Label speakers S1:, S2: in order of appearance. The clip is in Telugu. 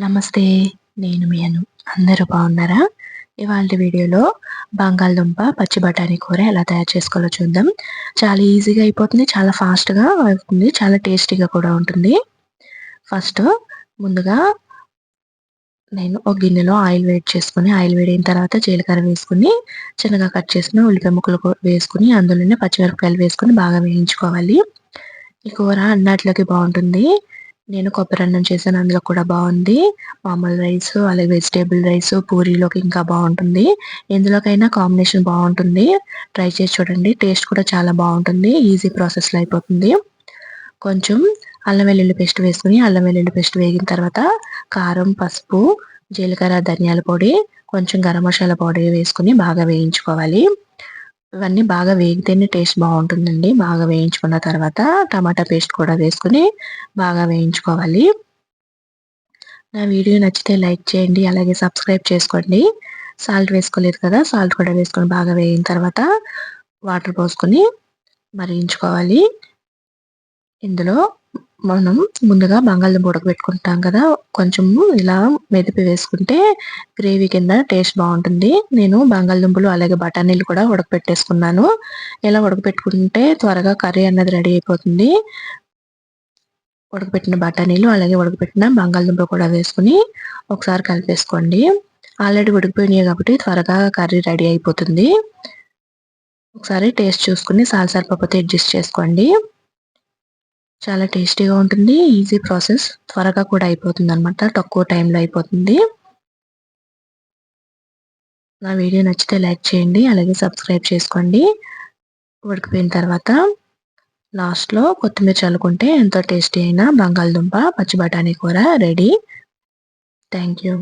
S1: నమస్తే నేను మీ అను అందరూ బాగున్నారా? ఇవాళ వీడియోలో బంగాళదుంప పచ్చి బఠానీ కూర ఎలా తయారు చేసుకోవాలో చూద్దాం. చాలా ఈజీగా అయిపోతుంది చాలా ఫాస్ట్గా అవుతుంది చాలా టేస్టీగా కూడా ఉంటుంది. ఫస్ట్ ముందుగా నేను ఒక గిన్నెలో ఆయిల్ వేడి చేసుకుని ఆయిల్ వేడిన తర్వాత జీలకర్ర వేసుకుని చిన్నగా కట్ చేసిన ఉల్లిపాయ ముక్కలు వేసుకుని అందులోనే పచ్చిమిరపకాయలు వేసుకుని బాగా వేయించుకోవాలి. ఈ కూర అన్నట్లోకి బాగుంటుంది. నేను కొబ్బరి అన్నం చేశాను అందులో కూడా బాగుంది. మామూలు రైస్ అలాగే వెజిటేబుల్ రైస్ పూరీలోకి ఇంకా బాగుంటుంది. ఎందులోకైనా కాంబినేషన్ బాగుంటుంది. ట్రై చేసి చూడండి. టేస్ట్ కూడా చాలా బాగుంటుంది. ఈజీ ప్రాసెస్లో అయిపోతుంది. కొంచెం అల్లం వెల్లుల్లి పేస్ట్ వేసుకుని అల్లం వెల్లుల్లి పేస్ట్ వేగిన తర్వాత కారం పసుపు జీలకర్ర ధనియాల పొడి కొంచెం గరం మసాలా పౌడర్ వేసుకుని బాగా వేయించుకోవాలి. ఇవన్నీ బాగా వేగితేనే టేస్ట్ బాగుంటుందండి. బాగా వేయించుకున్న తర్వాత టమాటా పేస్ట్ కూడా వేసుకుని బాగా వేయించుకోవాలి. నా వీడియో నచ్చితే లైక్ చేయండి అలాగే సబ్స్క్రైబ్ చేసుకోండి. సాల్ట్ వేసుకోలేదు కదా సాల్ట్ కూడా వేసుకొని బాగా వేయిన తర్వాత వాటర్ పోసుకొని మరిగించుకోవాలి. ఇందులో మనం ముందుగా బంగాళదుంప ఉడకబెట్టుకుంటాం కదా కొంచెం ఇలా మెదిపి వేసుకుంటే గ్రేవీ కింద టేస్ట్ బాగుంటుంది. నేను బంగాళదుంపలు అలాగే బఠానీలు కూడా ఉడకపెట్టేసుకున్నాను ఇలా ఉడకపెట్టుకుంటే త్వరగా కర్రీ అన్నది రెడీ అయిపోతుంది. ఉడకపెట్టిన బఠానీలు అలాగే ఉడకపెట్టిన బంగాళదుంప కూడా వేసుకుని ఒకసారి కలిపేసుకోండి. ఆల్రెడీ ఉడికిపోయినాయి కాబట్టి త్వరగా కర్రీ రెడీ అయిపోతుంది. ఒకసారి టేస్ట్ చూసుకుని సాల్ పప్పుతో అడ్జస్ట్ చేసుకోండి. చాలా టేస్టీగా ఉంటుంది ఈజీ ప్రాసెస్. త్వరగా కూడా అయిపోతుంది అనమాట తక్కువ టైంలో అయిపోతుంది. నా వీడియో నచ్చితే లైక్ చేయండి అలాగే సబ్స్క్రైబ్ చేసుకోండి. ఉడికిపోయిన తర్వాత లాస్ట్లో కొత్తిమీర చల్లుకుంటే ఎంతో టేస్టీ అయిన బంగాళదుంప పచ్చి బఠానీ కూర రెడీ. Thank you.